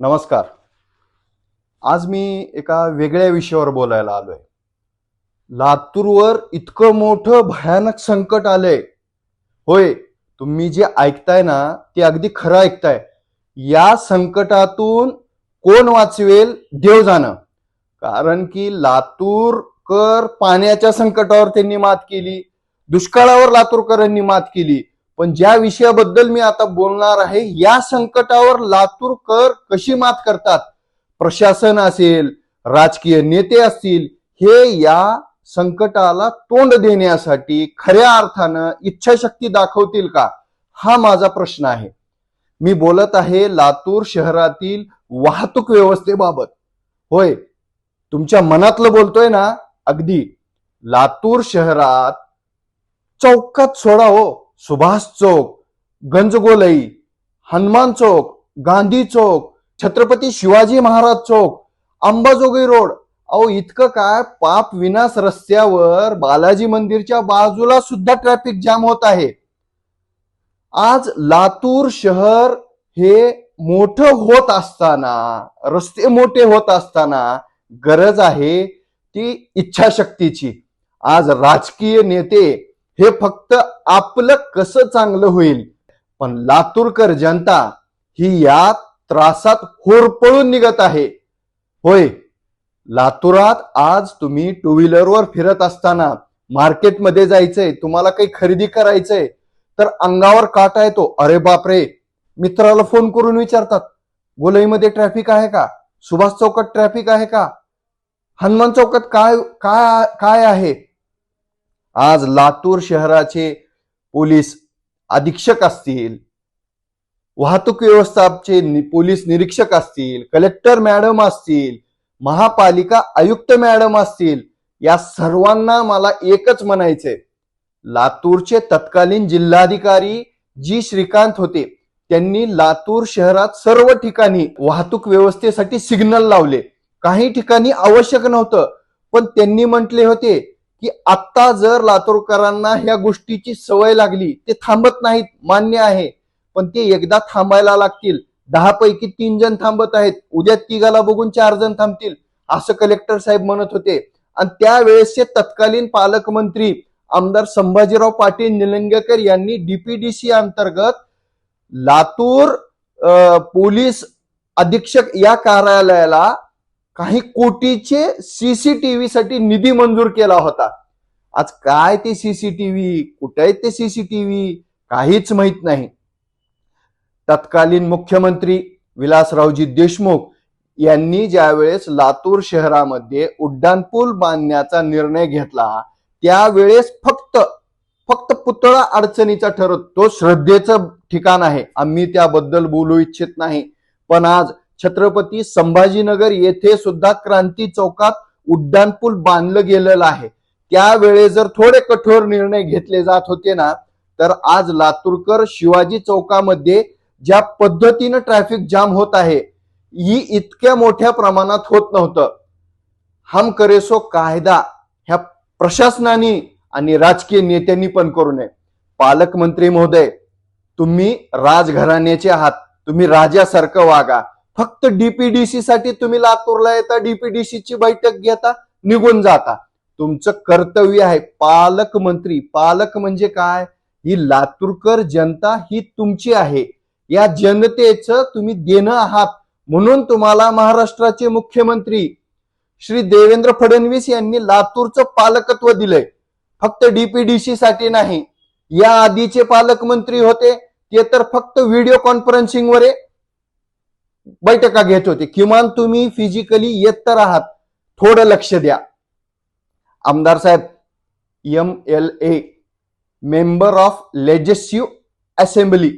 नमस्कार. आज मी एका वेगळ्या विषयावर बोलायला आलोय. लातूरवर इतकं मोठं भयानक संकट आलंय. होय तुम्ही जे ऐकताय ना ते अगदी खरं ऐकताय. या संकटातून कोण वाचवेल देव जाणं कारण की लातूरकर पाण्याच्या संकटावर त्यांनी मात केली दुष्काळावर लातूरकरांनी मात केली पण ज्या विषयाबद्दल मी आता बोलणार आहे या संकटावर लातूरकर कशी मात करतात? प्रशासन असेल राजकीय नेते असतील हे या संकटाला तोंड देण्यासाठी खऱ्या अर्थानं इच्छाशक्ती दाखवतील का? हा माझा प्रश्न आहे. मी बोलत आहे लातूर शहरातील वाहतूक व्यवस्थेबाबत. होय तुमच्या मनातलं बोलतोय ना? अगदी. लातूर शहरात चौकात सोडा हो सुभाष चौक गंजगोलई हनुमान चौक गांधी चौक छत्रपती शिवाजी महाराज चौक अंबाजोगाई रोड. अहो इतकं काय पाप विनाश रस्त्यावर बालाजी मंदिरच्या बाजूला सुद्धा ट्रॅफिक जाम होत आहे. आज लातूर शहर हे मोठं होत असताना रस्ते मोठे होत असताना गरज आहे ती इच्छाशक्तीची. आज राजकीय नेते हे फक्त आपलं कसं चांगलं होईल? पण लातूरकर जनता ही या त्रासात होरपळून निघत आहे. होय लातूरात आज तुम्ही टू व्हीलरवर फिरत असताना मार्केटमध्ये जायचंय तुम्हाला काही खरेदी करायचंय तर अंगावर काटा येतो अरे बापरे मित्राला फोन करून विचारतात गोलईमध्ये ट्रॅफिक आहे का? सुभाष चौकात ट्रॅफिक आहे का? हनुमान चौकात काय काय काय आहे? आज लातूर शहराचे पोलीस अधीक्षक असतील वाहतूक व्यवस्थापचे पोलीस निरीक्षक असतील कलेक्टर मॅडम असतील महापालिका आयुक्त मॅडम असतील या सर्वांना मला एकच म्हणायचंय. लातूरचे तत्कालीन जिल्हाधिकारी जी श्रीकांत होते त्यांनी लातूर शहरात सर्व ठिकाणी वाहतूक व्यवस्थेसाठी सिग्नल लावले. काही ठिकाणी आवश्यक नव्हतं पण त्यांनी म्हटले होते की आत्ता जर लातूरकरांना ह्या गोष्टीची सवय लागली ते थांबत नाहीत मान्य आहे. पण ते एकदा थांबायला लागतील. दहा पैकी तीन जण थांबत आहेत. उद्या तिघाला बघून चार जण थांबतील असं कलेक्टर साहेब म्हणत होते. आणि त्यावेळेसचे तत्कालीन पालकमंत्री आमदार संभाजीराव पाटील निलंगेकर यांनी डीपीडीसी अंतर्गत लातूर पोलीस अधीक्षक या कार्यालयाला काही कोटीचे सीसीटीव्ही साठी निधी मंजूर केला होता. आज काय ते सीसीटीव्ही कुठे आहेत ते सीसीटीव्ही काहीच माहीत नाही. तत्कालीन मुख्यमंत्री विलासरावजी देशमुख यांनी ज्यावेळेस लातूर शहरामध्ये उड्डाणपूल बांधण्याचा निर्णय घेतला त्यावेळेस फक्त फक्त पुतळा अडचणीचा ठरत तो श्रद्धेचं ठिकाण आहे. आम्ही त्याबद्दल बोलू इच्छित नाही. पण आज छत्रपती संभाजीनगर येथे सुद्धा क्रांती चौकात उड्डाणपूल बांधलं गेलेलं आहे. त्यावेळेस जर थोडे कठोर निर्णय घेतले जात होते ना तर आज लातूरकर शिवाजी चौकामध्ये ज्या पद्धतीनं ट्रॅफिक जाम होत आहे ही इतक्या मोठ्या प्रमाणात होत नव्हतं. हम करेसो कायदा ह्या प्रशासनाने आणि राजकीय नेत्यांनी पण करू नये. पालकमंत्री महोदय तुम्ही राजघराण्याचे आहात तुम्ही राजासारखं वागा. फक्त डीपीडीसी साठी तुम्ही लातूरला येता डीपीडीसी ची बैठक घेता निघून जाता. तुमचं कर्तव्य आहे पालकमंत्री पालक म्हणजे काय? ही लातूरकर जनता ही तुमची आहे. या जनतेचं तुम्ही देणं आहात. म्हणून तुम्हाला महाराष्ट्राचे मुख्यमंत्री श्री देवेंद्र फडणवीस यांनी लातूरचं पालकत्व दिलंय. फक्त डीपीडीसी साठी नाही. या आधीचे पालकमंत्री होते. ते तर फक्त व्हिडिओ कॉन्फरन्सिंगवर बैठका घेत होते. किमान तुम्ही फिजिकली येत तर आहात. थोडं लक्ष द्या. आमदार साहेब M L A member of legislative assembly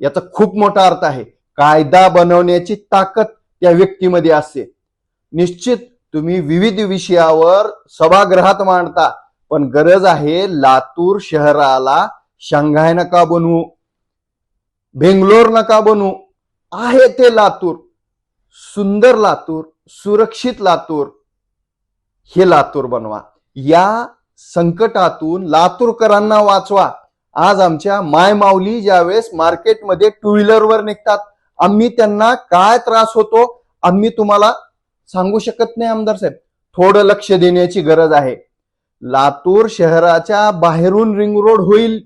याचा खूप मोठा अर्थ आहे. कायदा बनवण्याची ताकद त्या व्यक्तीमध्ये असते. निश्चित तुम्ही विविध विषयावर सभागृहात मांडता पण गरज आहे लातूर शहराला शांघाय नका बनवू बेंगलोर नका बनवू आहे ते लातूर सुंदर लातूर सुरक्षित लातूर हे लातूर बनवा. या संकटातून लातूरकरांना वाचवा. आज आमच्या माय माऊली ज्यावेळेस मार्केटमध्ये टू व्हीलरवर निघतात आम्ही त्यांना काय त्रास होतो आम्ही तुम्हाला सांगू शकत नाही आमदार साहेब. थोडं लक्ष देण्याची गरज आहे. लातूर शहराच्या बाहेरून रिंग रोड होईल?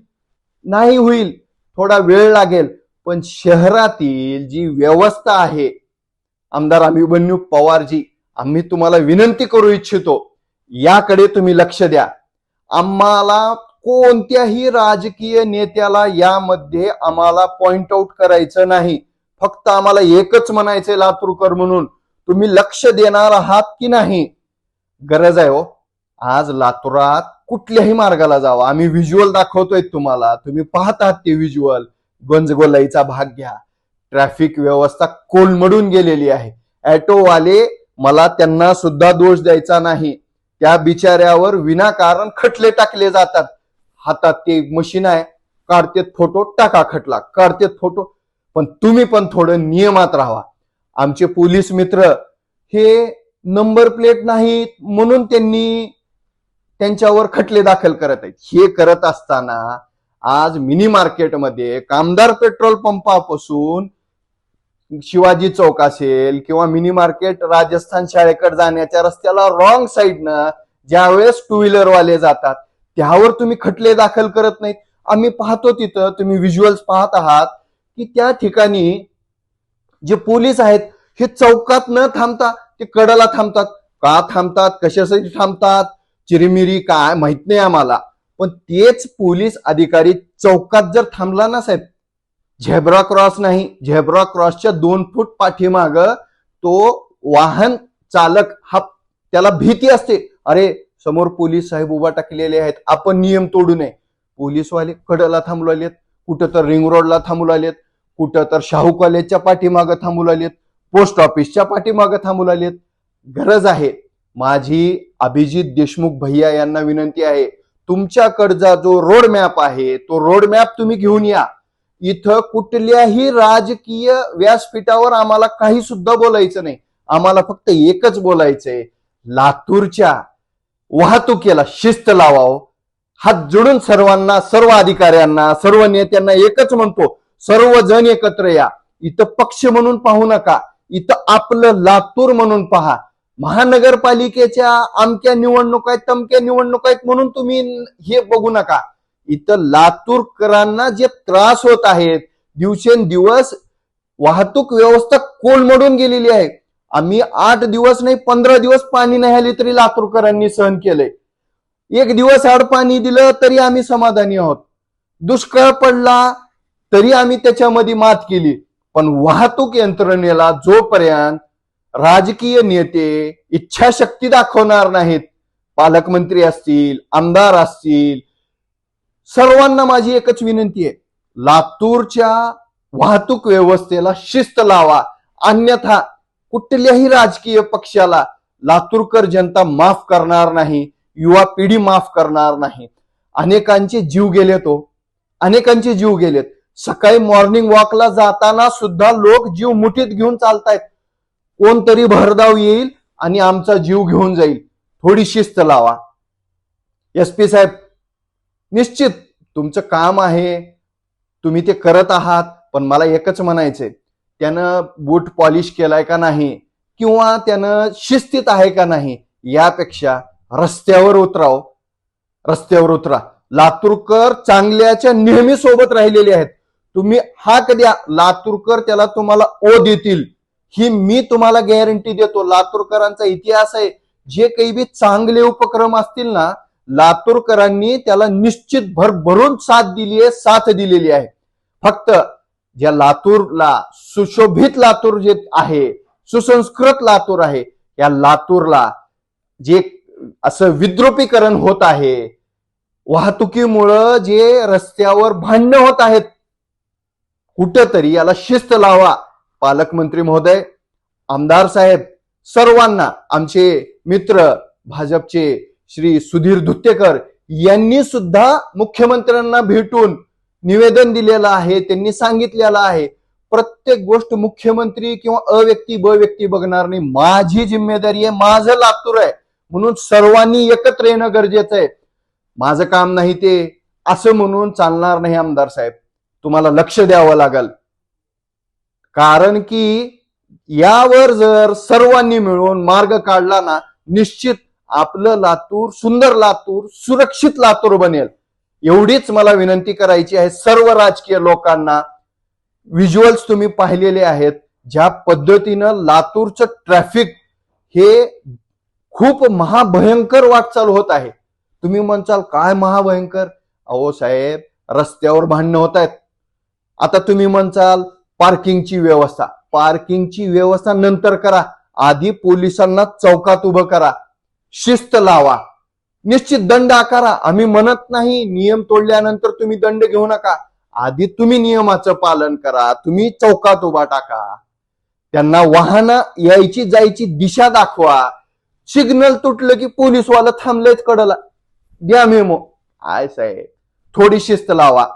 नाही होईल. थोडा वेळ लागेल. पण शहरातील जी व्यवस्था आहे आमदार अभिमन्यू पवारजी आम्ही तुम्हाला विनंती करू इच्छितो याकडे तुम्ही लक्ष द्या. आम्हाला कोणत्याही राजकीय नेत्याला यामध्ये आम्हाला पॉइंट आउट करायचं नाही. फक्त आम्हाला एकच म्हणायचंय लातूरकर म्हणून तुम्ही लक्ष देणार आहात की नाही? गरज आहे हो. आज लातूरात कुठल्याही मार्गाला जावा. आम्ही व्हिज्युअल दाखवतोय तुम्हाला. तुम्ही पाहत आहात ते व्हिज्युअल गंजगोलाईचा भाग घ्या. ट्रॅफिक व्यवस्था कोलमडून गेलेली आहे. ऍटोवाले मला त्यांना सुद्धा दोष द्यायचा नाही. त्या बिचाऱ्यावर विनाकारण खटले टाकले जातात. हातात ते मशीन आहे. काढतेत फोटो टाका खटला. काढतेत फोटो. पण तुम्ही पण थोडं नियमात राहा. आमचे पोलीस मित्र हे नंबर प्लेट नाहीत म्हणून त्यांनी त्यांच्यावर खटले दाखल करत आहेत. हे करत असताना आज मिनी मार्केटमध्ये कामदार पेट्रोल पंपापासून शिवाजी चौक असेल किंवा मिनी मार्केट राजस्थान शाळेकडे जाण्याच्या रस्त्याला रॉंग साईडनं ज्यावेळेस टू व्हीलर वाले जातात त्यावर तुम्ही खटले दाखल करत नाहीत. आम्ही पाहतो तिथं तुम्ही व्हिज्युअल्स पाहत आहात की त्या ठिकाणी जे पोलीस आहेत हे चौकात न थांबता ते कडाला थांबतात. का थांबतात? कशासाठी थांबतात? चिरीमिरी काय? माहीत नाही आम्हाला. पण तेच पोलीस अधिकारी चौकात जर थांबला ना साहेब झेब्रा क्रॉस नाही झेब्रा क्रॉसच्या दोन फूट पाठीमाग तो वाहन चालक हा त्याला भीती असते. अरे समोर पोलीस साहेब उभा टाकलेले आहेत आपण नियम तोडू नये. पोलीसवाले कडला थांबू लागलेत कुठं तर रिंग रोडला थांबू लागलेत कुठं तर शाहू कॉलेजच्या पाठीमागं थांबू लागलेत पोस्ट ऑफिसच्या पाठीमागं थांबू लागलेत. गरज आहे. माझी अभिजित देशमुख भैया यांना विनंती आहे तुमच्याकडचा जो रोड मॅप आहे तो रोड मॅप तुम्ही घेऊन या. इथं कुठल्याही राजकीय व्यासपीठावर आम्हाला काही सुद्धा बोलायचं नाही. आम्हाला फक्त एकच बोलायचंय लातूरच्या वाहतुकीला शिस्त लावावं. हात जोडून सर्वांना सर्व अधिकाऱ्यांना सर्व नेत्यांना एकच म्हणतो सर्वजण एकत्र या. इथं पक्ष म्हणून पाहू नका. इथं आपलं लातूर म्हणून पहा. महानगरपालिकेच्या अमक्या निवडणूक आहेत तमक्या निवडणूक आहेत म्हणून तुम्ही हे बघू नका. इथं लातूरकरांना जे त्रास होत आहेत दिवसेंदिवस वाहतूक व्यवस्था कोलमडून गेलेली आहे. आम्ही आठ दिवस नाही पंधरा दिवस पाणी नाही आले तरी लातूरकरांनी सहन केलंय. एक दिवस आड पाणी दिलं तरी आम्ही समाधानी आहोत. दुष्काळ पडला तरी आम्ही त्याच्यामध्ये मात केली. पण वाहतूक यंत्रणेला जोपर्यंत राजकीय नेते इच्छाशक्ती दाखवणार नाहीत. पालकमंत्री असतील आमदार असतील सर्वांना माझी एकच विनंती आहे. लातूरच्या वाहतूक व्यवस्थेला शिस्त लावा. अन्यथा कुठल्याही राजकीय पक्षाला लातूरकर जनता माफ करणार नाही युवा पिढी माफ करणार नाही. अनेकांचे जीव गेले तो हो. अनेकांचे जीव गेलेत. सकाळी मॉर्निंग वॉकला जाताना सुद्धा लोक जीव मुठीत घेऊन चालतायत. कोणतरी भरधाव येईल आणि आमचा जीव घेऊन जाईल. थोडी शिस्त लावा. एस पी साहेब निश्चित तुमचं काम आहे. तुम्ही ते करत आहात पण मला एकच म्हणायचंय. त्यानं बूट पॉलिश केलाय का नाही? किंवा त्यानं शिस्तीत आहे का नाही? यापेक्षा रस्त्यावर उतराव. रस्त्यावर उतरा. लातूरकर चांगल्याच्या नेहमी सोबत राहिलेले आहेत. तुम्ही हाक द्या. लातूरकर त्याला तुम्हाला ओ देतील. ही मी तुम्हाला गॅरंटी देतो. लातूरकरांचा इतिहास आहे. जे काही बी चांगले उपक्रम असतील ना लातूरकरांनी त्याला निश्चित भरभरून साथ दिली आहे साथ दिलेली आहे. फक्त ज्या लातूरला सुशोभित लातूर जे आहे सुसंस्कृत लातूर आहे या लातूरला जे असं विद्रुपीकरण होत आहे वाहतुकीमुळं जे रस्त्यावर भांडणं होत आहेत कुठंतरी याला शिस्त लावा. पालकमंत्री महोदय आमदार साहेब सर्वांना आमचे मित्र भाजपचे श्री सुधीर धुत्तेकर यांनी सुद्धा मुख्यमंत्र्यांना भेटून निवेदन दिलेलं आहे त्यांनी सांगितलेलं आहे. प्रत्येक गोष्ट मुख्यमंत्री किंवा अव्यक्ती ब व्यक्ती बघणार नाही. माझी जिम्मेदारी आहे माझं लातूर आहे. म्हणून सर्वांनी एकत्र येणं गरजेचं आहे. माझं काम नाही ते असं म्हणून चालणार नाही आमदार साहेब. तुम्हाला लक्ष द्यावं लागेल. कारण की यावर जर सर्वांनी मिळून मार्ग काढला ना निश्चित आपलं लातूर सुंदर लातूर सुरक्षित लातूर बनेल. एवढीच मला विनंती करायची आहे सर्व राजकीय लोकांना. व्हिज्युअल्स तुम्ही पाहिलेले आहेत ज्या पद्धतीनं लातूरचं ट्रॅफिक हे खूप महाभयंकर वाटचाल होत आहे. तुम्ही म्हणचाल काय महाभयंकर? अहो साहेब रस्त्यावर भांडणं होत आहेत. आता तुम्ही म्हणचाल पार्किंगची व्यवस्था. पार्किंगची व्यवस्था नंतर करा. आधी पोलिसांना चौकात उभं करा. शिस्त लावा. निश्चित दंड आकारा. आम्ही म्हणत नाही नियम तोडल्यानंतर तुम्ही दंड घेऊ नका. आधी तुम्ही नियमाचं पालन करा. तुम्ही चौकात उभा टाका. त्यांना वाहन यायची जायची दिशा दाखवा. सिग्नल तुटलं की पोलीसवाला थांबलेच कडला. द्या मेमो. आय साहेब. थोडी शिस्त लावा.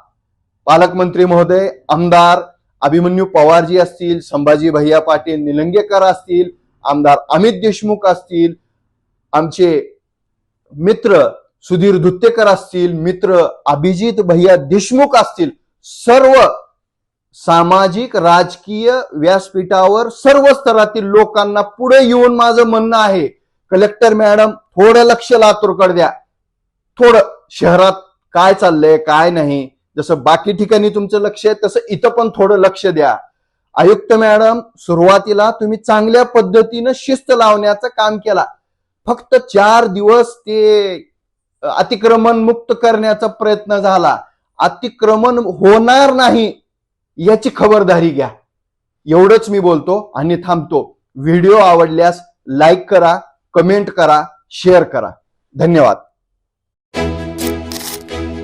पालकमंत्री महोदय आमदार अभिमन्यू पवारजी असतील संभाजी भैया पाटील निलंगेकर असतील आमदार अमित देशमुख असतील आमचे मित्र सुधीर धुत्तेकर असतील मित्र अभिजित भैया देशमुख असतील सर्व सामाजिक राजकीय व्यासपीठावर सर्व स्तरातील लोकांना पुढे येऊन माझं म्हणणं आहे कलेक्टर मॅडम थोडं लक्ष लातूरकडे द्या. थोडं शहरात काय चाललंय काय नाही जसं बाकी ठिकाणी तुमचं लक्ष आहे तसं इथं पण थोडं लक्ष द्या. आयुक्त मॅडम सुरुवातीला तुम्ही चांगल्या पद्धतीनं शिस्त लावण्याचं काम केला. फक्त चार दिवस ते अतिक्रमण मुक्त करण्याचा प्रयत्न झाला. अतिक्रमण होणार नाही याची खबरदारी घ्या. एवढंच मी बोलतो आणि थांबतो. व्हिडिओ आवडल्यास लाईक करा कमेंट करा शेअर करा. धन्यवाद.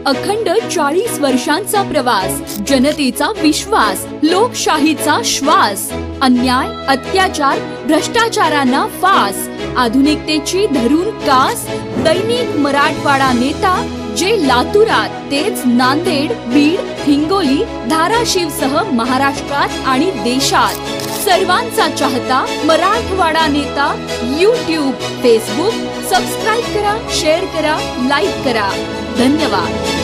अखंड चाळीस वर्षांचा प्रवास जनतेचा विश्वास लोकशाहीचा श्वास अन्याय अत्याचार भ्रष्टाचारांना फास आधुनिकतेची धरून कास दैनिक मराठवाडा नेता जे लातूरात तेच नांदेड बीड हिंगोली धाराशिव सह महाराष्ट्रात आणि देशात. सर्वांचा चाहता मराठवाडा नेता यूट्यूब फेसबुक सबस्क्राईब करा शेअर करा लाईक करा. धन्यवाद